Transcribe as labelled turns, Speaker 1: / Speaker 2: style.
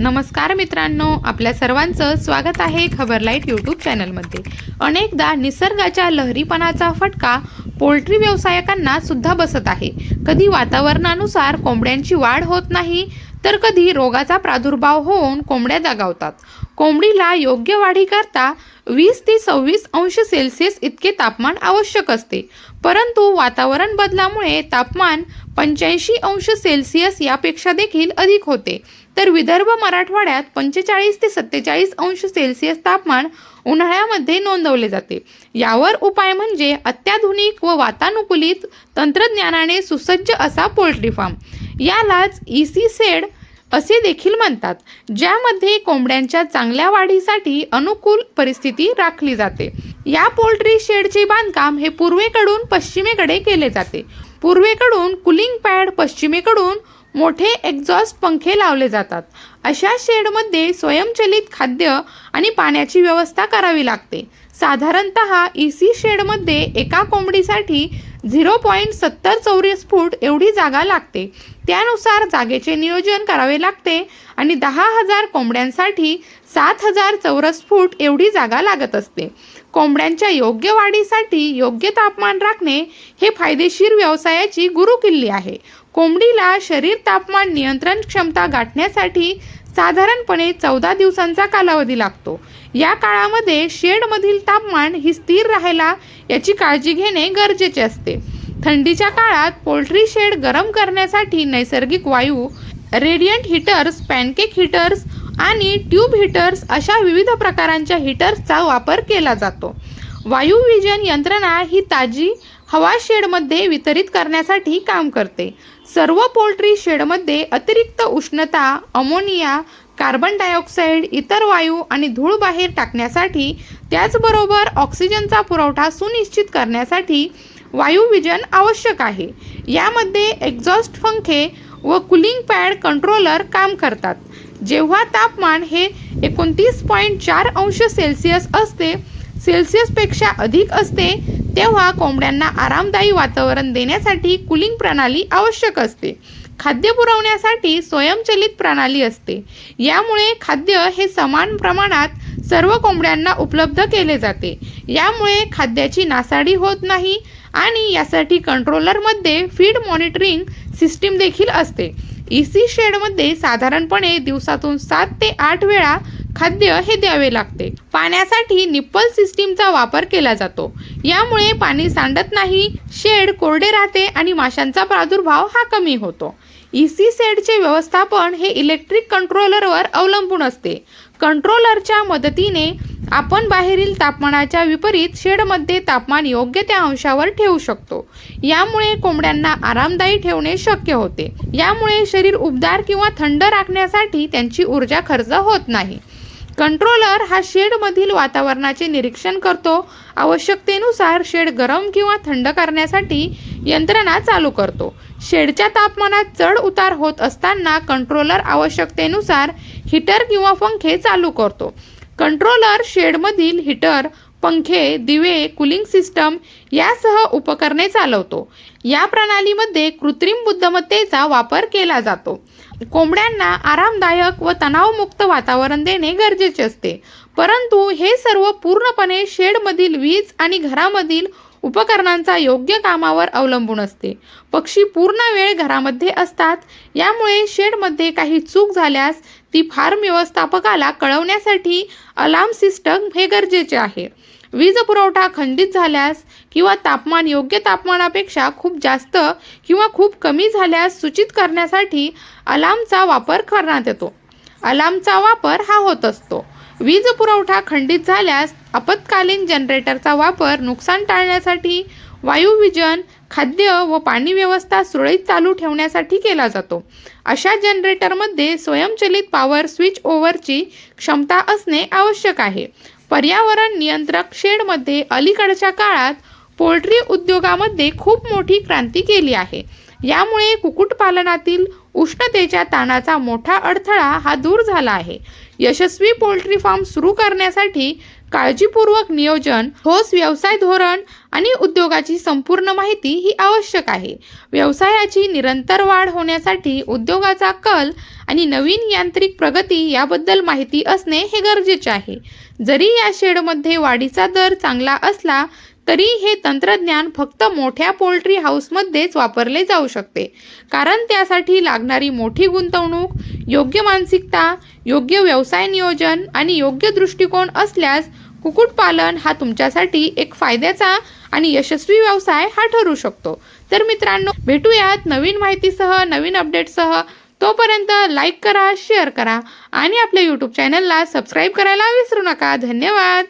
Speaker 1: नमस्कार मित्रांनो आपल्या सर्वांचं स्वागत आहे खबरलाईट यूट्यूब चॅनलमध्ये. अनेकदा निसर्गाच्या लहरीपणाचा फटका पोल्ट्री व्यावसायिकांना सुद्धा बसत आहे. कधी वातावरणानुसार कोंबड्यांची वाढ होत नाही तर कधी रोगाचा प्रादुर्भाव होऊन कोंबड्या दगावतात. कोंबडीला योग्य वाढीकरता वीस ते सव्वीस अंश सेल्सिअस इतके तापमान आवश्यक असते. परंतु वातावरण बदलामुळे तापमान पंच्याऐंशी अंश सेल्सिअस यापेक्षा देखील अधिक होते. तर विदर्भ मराठवाड्यात पंचेचाळीस ते सत्तेचाळीस अंश सेल्सिअस तापमान उन्हाळ्यामध्ये नोंदवले जाते. यावर उपाय म्हणजे अत्याधुनिक व वातानुकूलित तंत्रज्ञानाने सुसज्ज असा पोल्ट्री फार्म. यालाच इसी सेड असे देखील म्हणतात ज्यामध्ये कोंबड्यांच्या चांगल्या वाढीसाठी अनुकूल परिस्थिती राखली जाते. या पोल्ट्री शेडचे बांधकाम हे पूर्वेकडून पश्चिमेकडे केले जाते. पूर्वेकडून कुलिंग पॅड पश्चिमेकडून मोठे एक्झॉस्ट पंखे लावले जातात. अशा शेडमध्ये स्वयंचलित खाद्य आणि पाण्याची व्यवस्था करावी लागते. साधारणत ई सी शेडमध्ये एका कोंबडीसाठी झिरो पॉईंट सत्तर चौरस फूट एवढी जागा लागते. त्यानुसार जागेचे नियोजन करावे लागते आणि दहा हजार कोंबड्यांसाठी सात हजार चौरस फूट एवढी जागा लागत असते. कोंबड्यांच्या योग्य वाढीसाठी योग्य तापमान राखणे हे फायदेशीर व्यवसायाची गुरुकिल्ली आहे. कोंबडीला शरीर तापमान नियंत्रण क्षमता गाठण्यासाठी साधारणपणे चौदा दिवसांचा कालावधी लागतो. या काळामध्ये शेडमधील तापमान ही स्थिर राहायला याची काळजी घेणे गरजेचे असते. थंडीच्या काळात पोल्ट्री शेड गरम करण्यासाठी नैसर्गिक वायू रेडियंट हीटर्स पॅनकेक हीटर्स आणि ट्यूब हीटर्स अशा विविध प्रकारांच्या हीटर्सचा वापर केला जातो. वायुविजन यंत्रणा ही ताजी हवा शेडमध्ये वितरित करण्यासाठी काम करते. सर्व पोल्ट्री शेडमध्ये अतिरिक्त उष्णता अमोनिया कार्बन डायऑक्साईड इतर वायू आणि धूळ बाहेर टाकण्यासाठी त्याचबरोबर ऑक्सिजनचा पुरवठा सुनिश्चित करण्यासाठी वायुविजन आवश्यक आहे. यामध्ये एक्झॉस्ट पंखे व कुलिंग पॅड कंट्रोलर काम करतात. जेव्हा तापमान हे एकोणतीस पॉईंट चार अंश सेल्सिअस असते सेल्सिअसपेक्षा अधिक असते तेव्हा कोंबड्यांना आरामदायी वातावरण देण्यासाठी कुलिंग प्रणाली आवश्यक असते. खाद्य पुरवण्यासाठी स्वयंचलित प्रणाली असते. यामुळे खाद्य हे समान प्रमाणात सर्व कोंबड्यांना उपलब्ध केले जाते. यामुळे खाद्याची नासाडी होत नाही आणि यासाठी कंट्रोलरमध्ये फीड मॉनिटरिंग सिस्टीम देखील असते. ई सी शेडमध्ये साधारणपणे दिवसातून सात ते आठ वेळा खाद्य हे द्यावे लागते. पाण्यासाठी निप्पल सिस्टीमचा वापर केला जातो. यामुळे पाणी सांडत नाही शेड कोरडे राहते आणि माशांचा प्रादुर्भाव हा कमी होतो. ई सी सेडचे व्यवस्थापन हे इलेक्ट्रिक कंट्रोलरवर अवलंबून असते. कंट्रोलरच्या मदतीने आपण बाहेरील तापमानाच्या विपरीत शेडमध्ये तापमान योग्य त्या अंशावर ठेवू शकतो. यामुळे कोंबड्यांना आरामदायी ठेवणे शक्य होते. यामुळे शरीर उबदार किंवा थंड राखण्यासाठी त्यांची ऊर्जा खर्च होत नाही. कंट्रोलर हा शेडमधील वातावरणाचे निरीक्षण करतो. आवश्यकतेनुसार शेड गरम किंवा थंड करण्यासाठी यंत्रणा चालू करतो. शेडच्या तापमानात चढ उतार होत असताना कंट्रोलर आवश्यकतेनुसार हीटर किंवा पंखे चालू करतो. कंट्रोलर शेडमधील हीटर पंखे दिवे कूलिंग सिस्टम यासह उपकरणे चालवतो. या प्रणालीमध्ये कृत्रिम बुद्धिमत्तेचा वापर केला जातो. कोंबड्यांना आरामदायक व तणावमुक्त वातावरण देणे गरजेचे असते. परंतु हे सर्व पूर्णपणे शेडमधील वीज आणि घरामधील उपकरणांचा योग्य कामावर अवलंबून असते. पक्षी पूर्ण वेळ घरामध्ये असतात. यामुळे शेडमध्ये काही चूक झाल्यास ती फार्म व्यवस्थापकाला कळवण्यासाठी अलार्म सिस्टम हे गरजेचे आहे. वीज पुरवठा खंडित झाल्यास किंवा तापमान योग्य तापमानापेक्षा खूप जास्त किंवा खूप कमी झाल्यास सूचित करण्यासाठी अलार्मचा वापर करण्यात येतो. अलार्मचा वापर हा होत असतो. वीज पुरवठा खंडित झाल्यास आपत्कालीन जनरेटरचा वापर नुकसान टाळण्यासाठी वायुविजन खाद्य व पाणी व्यवस्था सुरळीत चालू ठेवण्यासाठी केला जातो. अशा जनरेटरमध्ये स्वयंचलित पॉवर स्विच ओव्हरची क्षमता असणे आवश्यक आहे. पर्यावरण नियंत्रक शेडमध्ये अलीकडच्या काळात पोल्ट्री उद्योगामध्ये खूप मोठी क्रांती केली आहे. यामुळे कुक्कुटपालनातील उष्णतेच्या ताणाचा मोठा अडथळा हा दूर झाला आहे. यशस्वी पोल्ट्री फार्म सुरू करण्यासाठी काळजीपूर्वक नियोजन ठोस व्यवसाय धोरण आणि उद्योगाची संपूर्ण माहिती ही आवश्यक आहे. व्यवसायाची निरंतर वाढ होण्यासाठी उद्योगाचा कल आणि नवीन यांत्रिक प्रगती याबद्दल माहिती असणे हे गरजेचे आहे. जरी या शेडमध्ये वाढीचा दर चांगला असला तरी हे तंत्रज्ञान फक्त मोठ्या पोल्ट्री हाऊसमध्येच वापरले जाऊ शकते. कारण त्यासाठी लागणारी मोठी गुंतवणूक योग्य मानसिकता योग्य व्यवसाय नियोजन आणि योग्य दृष्टिकोन असल्यास कुक्कुटपालन हा तुमच्यासाठी एक फायद्याचा आणि यशस्वी व्यवसाय हा ठरू शकतो. तर मित्रांनो भेटूयात नवीन माहितीसह नवीन अपडेटसह. तोपर्यंत लाईक करा शेअर करा आणि आपल्या यूट्यूब चॅनलला सबस्क्राईब करायला विसरू नका. धन्यवाद.